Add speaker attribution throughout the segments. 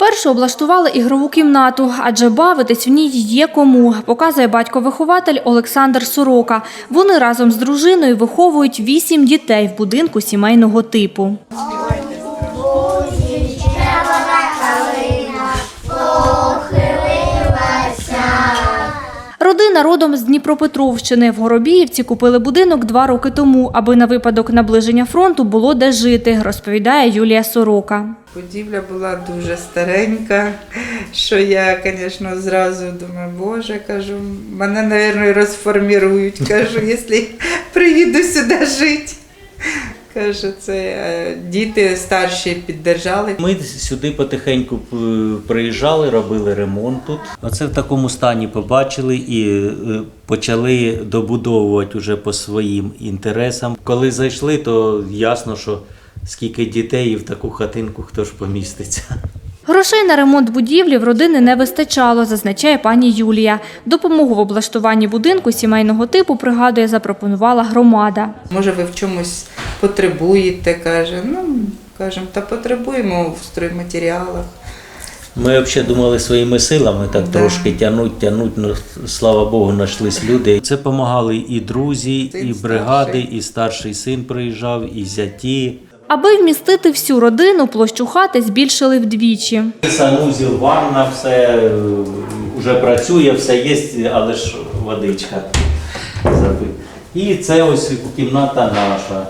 Speaker 1: Вперше облаштували ігрову кімнату, адже бавитись в ній є кому, показує батько-вихователь Олександр Сорока. Вони разом з дружиною виховують вісім дітей в будинку сімейного типу. Родина родом з Дніпропетровщини. В Горобіївці купили будинок два роки тому, аби на випадок наближення фронту було де жити, розповідає Юлія Сорока.
Speaker 2: Будівля була дуже старенька, що я, звісно, зразу думаю, боже, кажу, мене, мабуть, розформірують. Кажу, якщо приїду сюди жити. Кажу, це е, діти старші піддержали.
Speaker 3: Ми сюди потихеньку приїжджали, робили ремонт тут. Оце в такому стані побачили і е, почали добудовувати вже по своїм інтересам. Коли зайшли, то ясно, що скільки дітей і в таку хатинку хто ж поміститься.
Speaker 1: Грошей на ремонт будівлі в родини не вистачало, зазначає пані Юлія. Допомогу в облаштуванні будинку сімейного типу, пригадує, запропонувала громада.
Speaker 2: Може, ви в чомусь потребуєте, каже. Ну, кажемо, та потребуємо в стройматеріалах.
Speaker 3: Ми взагалі думали своїми силами так
Speaker 2: Да.
Speaker 3: трошки тягнуть, тягнуть. Ну, слава Богу, знайшлись люди. Це допомагали і друзі,
Speaker 2: Син
Speaker 3: і бригади,
Speaker 2: старший.
Speaker 3: і старший син приїжджав, і зяті.
Speaker 1: Аби вмістити всю родину, площу хати збільшили вдвічі.
Speaker 3: Санузіл, ванна, все вже працює, все є, але ж водичка. І це ось кімната наша.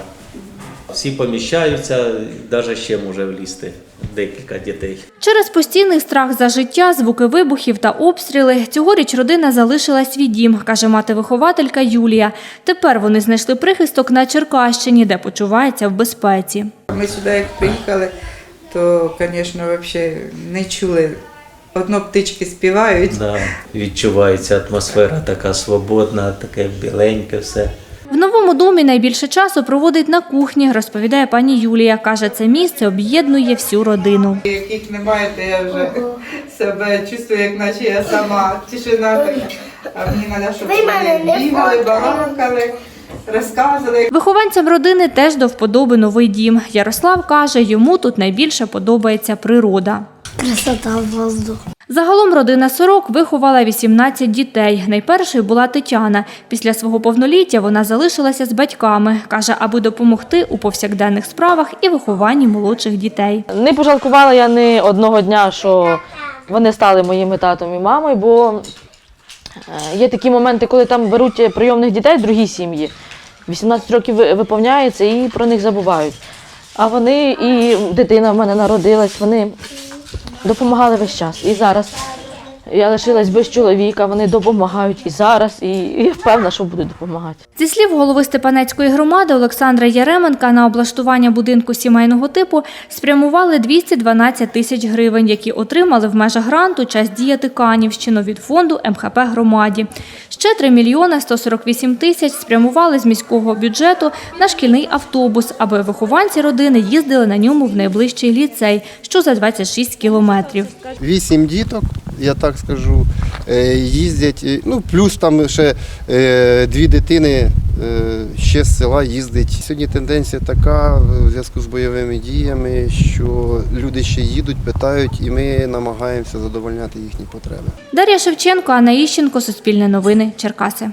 Speaker 3: Всі поміщаються, навіть ще може влізти декілька дітей.
Speaker 1: Через постійний страх за життя, звуки вибухів та обстріли цьогоріч родина залишила свій дім, каже мати-вихователька Юлія. Тепер вони знайшли прихисток на Черкащині, де почуваються в безпеці.
Speaker 2: Ми сюди як приїхали, то, звісно, взагалі не чули. Одно птички співають.
Speaker 3: Да, відчувається атмосфера така свободна, таке біленьке все.
Speaker 1: Новому домі найбільше часу проводить на кухні, розповідає пані Юлія. Каже, це місце об'єднує всю родину.
Speaker 2: Яких немає, то я вже себе чувствую, як наче я сама. Тишина така. А мені треба, щоб вони бігали, балакали, розказували.
Speaker 1: Вихованцям родини теж до вподоби новий дім. Ярослав каже, йому тут найбільше подобається природа.
Speaker 4: Красота воздух.
Speaker 1: Загалом родина Сорок виховала 18 дітей. Найпершою була Тетяна. Після свого повноліття вона залишилася з батьками. Каже, аби допомогти у повсякденних справах і вихованні молодших дітей.
Speaker 5: Не пожалкувала я ні одного дня, що вони стали моїми татом і мамою, бо е, є такі моменти, коли там беруть прийомних дітей другі сім'ї. 18 років ви- виповняється і про них забувають. А вони і дитина в мене народилась, вони допомагали весь час. І зараз я лишилась без чоловіка, вони допомагають і зараз, і я впевнена, що будуть допомагати.
Speaker 1: Зі слів голови Степанецької громади Олександра Яременка на облаштування будинку сімейного типу спрямували 212 тисяч гривень, які отримали в межах гранту час діяти Канівщину від фонду МХП громаді. Ще 3 мільйони 148 тисяч спрямували з міського бюджету на шкільний автобус, аби вихованці родини їздили на ньому в найближчий ліцей, що за 26 кілометрів.
Speaker 6: Вісім діток, я так скажу, е, їздять. е, Ну, плюс там ще е, дві дитини ще з села їздить. Сьогодні тенденція така в зв'язку з бойовими діями, що люди ще їдуть, питають, і ми намагаємося задовольняти їхні потреби.
Speaker 1: Дар'я Шевченко, Анна Іщенко, Суспільне новини, Черкаси.